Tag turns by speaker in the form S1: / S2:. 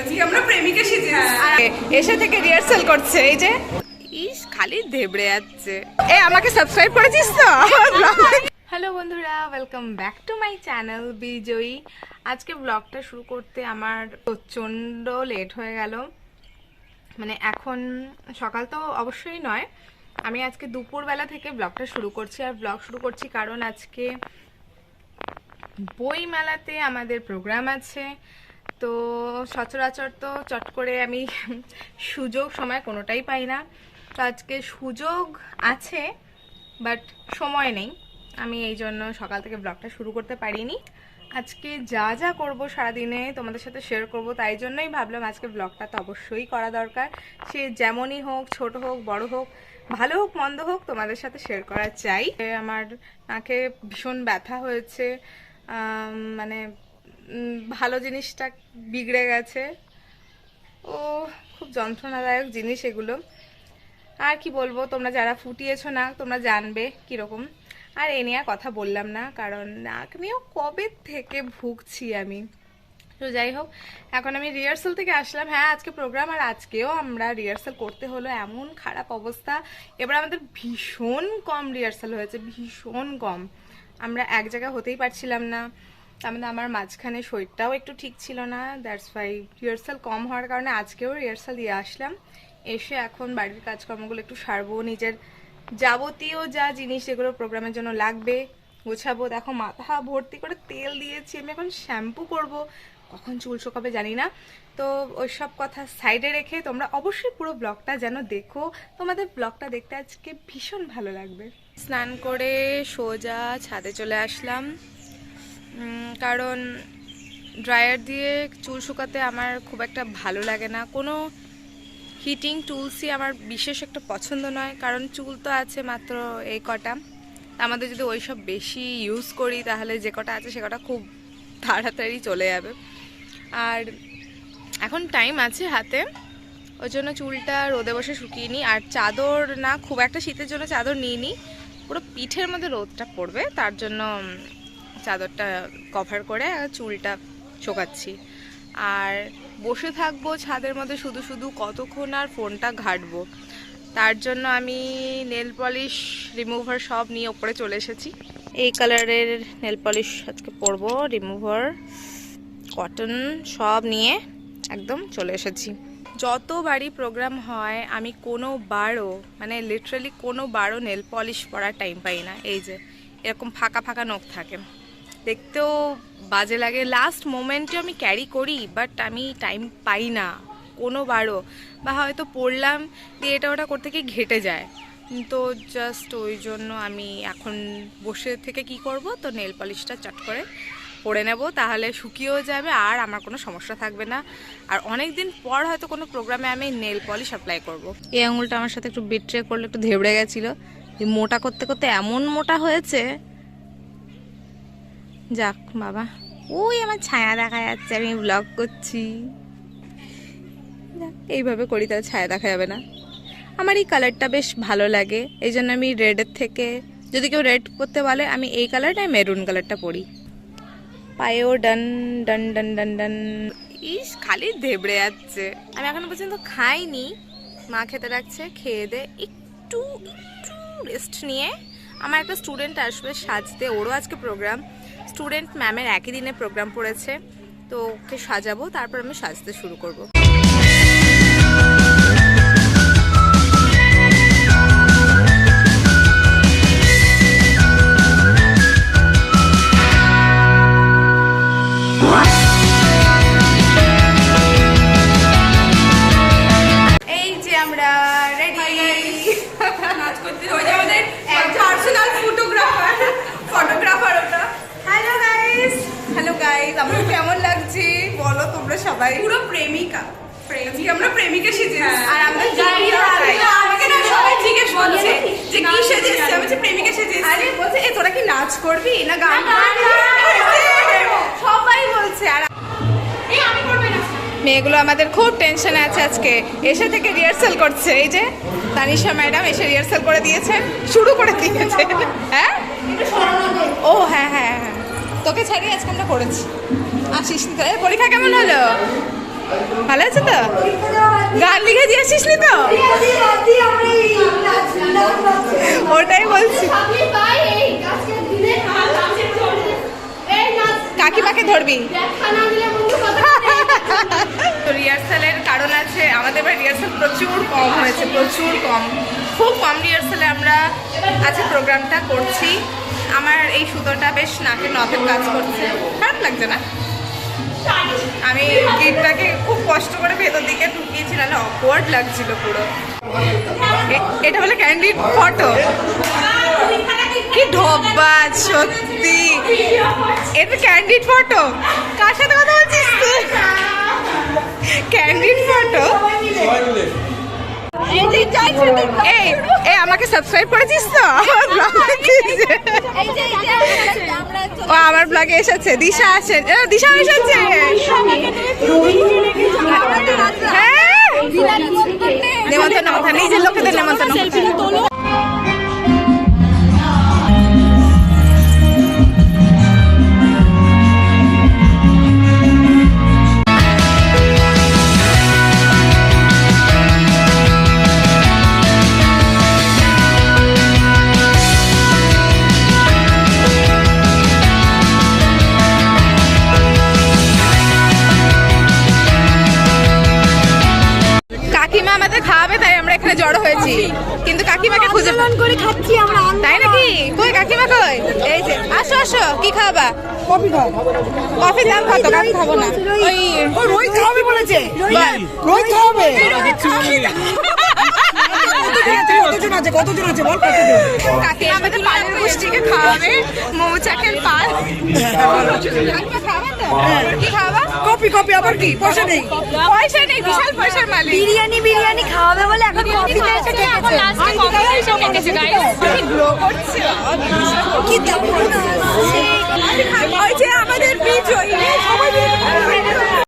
S1: আজকে আমরা প্রেমিকা সেজে
S2: এসে থেকে রিহার্সাল করছে, এই যে। ইস, খালি ধেবড়ে যাচ্ছে। এ, আমাকে সাবস্ক্রাইব করেছিস তো? হ্যালো বন্ধুরা welcome back to my channel Bijoyee. আজকে ব্লগটা শুরু করতে আমার প্রচণ্ড লেট হয়ে গেল। মানে এখন সকাল তো অবশ্যই নয়। আমি আজকে দুপুরবেলা থেকে ব্লগটা শুরু করছি, আর ব্লগ শুরু করছি কারণ আজকে বই মেলাতে আমাদের প্রোগ্রাম আছে। তো সচরাচর তো চট করে আমি সুযোগ সময় কোনোটাই পাই না। তো আজকে সুযোগ আছে, বাট সময় নেই। আমি এই জন্য সকাল থেকে ব্লগটা শুরু করতে পারিনি। আজকে যা যা করব সারাদিনে তোমাদের সাথে শেয়ার করব, তাই জন্যই ভাবলাম আজকে ব্লগটা তো অবশ্যই করা দরকার। সে যেমনই হোক, ছোট হোক, বড় হোক, ভালো হোক, মন্দ হোক, তোমাদের সাথে শেয়ার করা চাই। আমার নাকে ভীষণ ব্যথা হয়েছে। মানে ভালো জিনিসটা বিগড়ে গেছে। ও, খুব যন্ত্রণাদায়ক জিনিস এগুলো। আর কি বলব, তোমরা যারা ফুটিয়েছো না, তোমরা জানবে কীরকম। আর এ নিয়ে কথা বললাম না, কারণ নাক নিয়েও কবে থেকে ভুগছি আমি। তো যাই হোক, এখন আমি রিহার্সাল থেকে আসলাম। হ্যাঁ আজকে প্রোগ্রাম আর আজকেও আমরা রিহার্সাল করতে হলো এমন খারাপ অবস্থা। এবার আমাদের ভীষণ কম রিহার্সাল হয়েছে, ভীষণ কম। আমরা এক জায়গায় হতেই পারছিলাম না। তার মধ্যে আমার মাঝখানে শরীরটাও একটু ঠিক ছিল না। দ্যাটস ওয়াই রিহার্সাল কম হওয়ার কারণে আজকেও রিহার্সাল দিয়ে আসলাম। এসে এখন বাড়ির কাজকর্মগুলো একটু সারবো, নিজের যাবতীয় যা জিনিস যেগুলো প্রোগ্রামের জন্য লাগবে, গোছাবো। দেখো, মাথা ভর্তি করে তেল দিয়েছি, আমি এখন শ্যাম্পু করব। কখন চুল শুকাবে জানি না। তো ওইসব কথা সাইডে রেখে তোমরা অবশ্যই পুরো ব্লগটা যেন দেখো। তোমাদের ব্লগটা দেখতে আজকে ভীষণ ভালো লাগবে। স্নান করে সোজা ছাদে চলে আসলাম। কারণ ড্রায়ার দিয়ে চুল শুকাতে আমার খুব একটা ভালো লাগে না। কোনো হিটিং টুলসই আমার বিশেষ একটা পছন্দ নয়, কারণ চুল তো আছে মাত্র এই কটা। আমাদের যদি ওই সব বেশি ইউজ করি, তাহলে যে কটা আছে সে কটা খুব তাড়াতাড়ি চলে যাবে। আর এখন টাইম আছে হাতে, ওই জন্য চুলটা রোদে বসে শুকিয়ে নিই। আর চাদর না, খুব একটা শীতের জন্য চাদর নিয়ে নিই পুরো পিঠের মধ্যে রোদটা পড়বে, তার জন্য চাদরটা কভার করে চুলটা শোকাচ্ছি। আর বসে থাকব ছাদের মধ্যে শুধু শুধু কতক্ষণ আর ফোনটা ঘাটবো। তার জন্য আমি নেল পলিশ রিমুভার সব নিয়ে ওপরে চলে এসেছি। এই কালারের নেল পলিশ আজকে পরবো রিমুভার কটন সব নিয়ে একদম চলে এসেছি। যতবারই প্রোগ্রাম হয়, আমি কোনো বারও মানে লিটারালি কোনো বারও নেল পলিশ পরার টাইম পাই না। এই যে, এরকম ফাঁকা ফাঁকা নখ থাকে। দেখতেও বাজে লাগে। লাস্ট মোমেন্টে আমি ক্যারি করি বাট আমি টাইম পাই না কোনো বারও বা হয়তো পড়লাম দিয়ে এটা ওটা করতে গিয়ে ঘেটে যায়। তো জাস্ট ওই জন্য আমি এখন বসে থেকে কি করব? তো নেল পলিশটা চট করে পরে নেব, তাহলে শুকিয়েও যাবে আর আমার কোনো সমস্যা থাকবে না। আর অনেক দিন পর হয়তো কোনো প্রোগ্রামে আমি নেল পলিশ অ্যাপ্লাই করব। এই আঙুলটা আমার সাথে একটু বিট্রে করলে একটু ধেবড়ে গেছিল। মোটা করতে করতে এমন মোটা হয়েছে যাক বাবা। ওই আমার ছায়া দেখা যাচ্ছে আমি ব্লগ করছি। যাক, এইভাবে করি তাহলে ছায়া দেখা যাবে না। আমার এই কালারটা বেশ ভালো লাগে এই জন্য আমি রেডের থেকে যদি কেউ রেড করতে বলে আমি এই কালারটা মেরুন কালারটা পরি। পায়েও ডান ডান ডান ডান ডান। ইস খালি ধেবড়ে যাচ্ছে। আমি এখনও পর্যন্ত খাইনি। মা খেতে রাখছে খেয়ে দে একটু একটু রেস্ট নিয়ে। আমার একটা স্টুডেন্ট আসবে সাজতে ওরও আজকে প্রোগ্রাম স্টুডেন্ট ম্যামের একই দিনে প্রোগ্রাম পড়েছে, তো ওকে সাজাবো, তারপর আমি সাজতে শুরু করব। এই যে আমরা
S1: ফটোগ্রাফার ওটা।
S2: হ্যালো গাইস আমার কেমন লাগছে? বলো তোমরা সবাই।
S1: পুরো প্রেমিকা। আজকে আমরা প্রেমিকা সেজে
S2: আর আমরা
S1: আমাকে না সবাই জিজ্ঞেস করছে যে কি সেজে এসেছে আমি বলছি প্রেমিকা সেজে এসেছি
S2: আরে বলছে এ তোরা কি নাচ করবি? না গান সবাই বলছে আর মেয়েগুলো আমাদের খুব টেনশনে আছে আজকে। এসে থেকে রিহার্সাল করছে। এই যে তানিশা ম্যাডাম এসে রিহার্সাল করে দিয়েছেন শুরু করে দিয়েছে। হ্যাঁ? ও হ্যাঁ হ্যাঁ হ্যাঁ। তোকে ছাড়িয়ে আজকে আমরা করেছি। আসিস। পরীক্ষা কেমন হলো? ভালো আছে তো? গান লিখে দিয়ে আসিস নি তো? ওটাই বলছি। কাকিমাকে ধরবি? রিহার্সালের কারণ আছে, আমাদের এবার রিহার্সাল প্রচুর কম হয়েছে, প্রচুর কম। খুব কম রিহার্সালে আমরা আজকে প্রোগ্রামটা করছি। আমার এই সুতোটা বেশ নাকের নথের কাজ করছে। খারাপ লাগছে না? আমি গিটটাকে খুব কষ্ট করে ভেতর দিকে ঢুকিয়েছি নাহলে অকওয়ার্ড লাগছিল পুরো। এটা হলো ক্যান্ডিড ফটো কি ঢব্বাজ সত্যি। এটা ক্যান্ডিড ফটো কার সাথে কথা বলছিস তুই? ক্যান্ডিড ফটো এই আমাকে সাবস্ক্রাইব করেছিস তো? আমার ও এসেছে দিশা আছে। দিশা এসেছে। হ্যাঁ? নেমন্তন্ন কথা নিজের লোকেদের নেমন্তন্ন। হয়েছি কিন্তু কাকিমাকে খুঁজে
S3: করে খাচ্ছি আমরা
S2: তাই নাকি? কই কাকিমা কই? এই যে আসো আসো কি খাওয়াবা?
S3: কফি খাও।
S2: কফির দাম কত? কাকি খাব না। ওই
S3: রোহিত খাওয়াবে বলেছে।
S2: বল।
S3: রোহিত খাওয়াবে। কতজন আছে বল
S2: কাকে আমাদের পালের গোষ্ঠীকে খাওয়াবে মৌচাকের পাল। কি খাওয়া
S3: কপি কপি আবার কি? পয়সা নেই।
S2: পয়সা নেই বিশাল পয়সার মালিক।
S3: বিরিয়ানি বিরিয়ানি খাওয়াবে বলে এখন কপি খাইছে এখন লাস্টে কপি খাইছে গাইস কি
S2: গ্লো করছে
S3: কি দারুণ আছে আমাদের বিজয়ী। সবাই